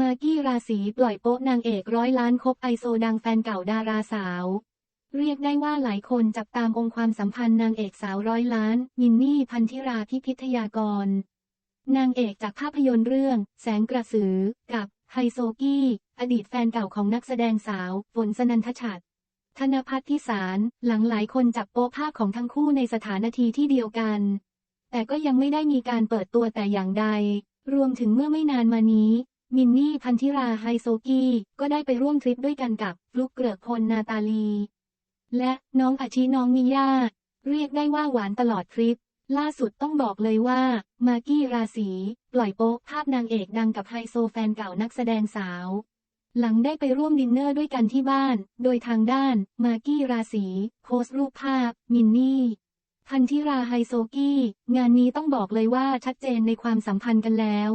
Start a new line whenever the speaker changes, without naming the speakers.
มากกี้ราศีปล่อยโป๊ะนางเอกร้อยล้านคบไอโซดังแฟนเก่าดาราสาว เรียกได้ว่าหลายคนจับตามองความสัมพันธ์นางเอกสาวร้อยล้าน มินนี่พันธิราพิพิทยากร นางเอกจากภาพยนตร์เรื่อง แสงกระสือ กับไฮโซกี้ อดีตแฟนเก่าของนักแสดงสาวฝนสนันทชัดธนพัฒน์ที่สารหลังหลายคนจับโป๊ะภาพของทั้งคู่ในสถานทีที่เดียวกัน แต่ก็ยังไม่ได้มีการเปิดตัวแต่อย่างใดรวมถึงเมื่อไม่นานมานี้ มินนี่พันธิราไฮโซกี้ก็ได้ไปร่วมทริปด้วยกันกับฟลุกเกลือกพลนาตาลี และน้องอาชิน้องมิยาเรียกได้ว่าหวานตลอดทริป ล่าสุดต้องบอกเลยว่า มากกี้ราศีปล่อยโป๊ะภาพนางเอกดังกับไฮโซแฟนเก่านักแสดงสาว หลังได้ไปร่วมดินเนอร์ด้วยกันที่บ้าน โดยทางด้านมากกี้ราศีโพสต์รูปภาพ มินนี่พันธิราไฮโซกี้ งานนี้ต้องบอกเลยว่าชัดเจนในความสัมพันธ์กันแล้ว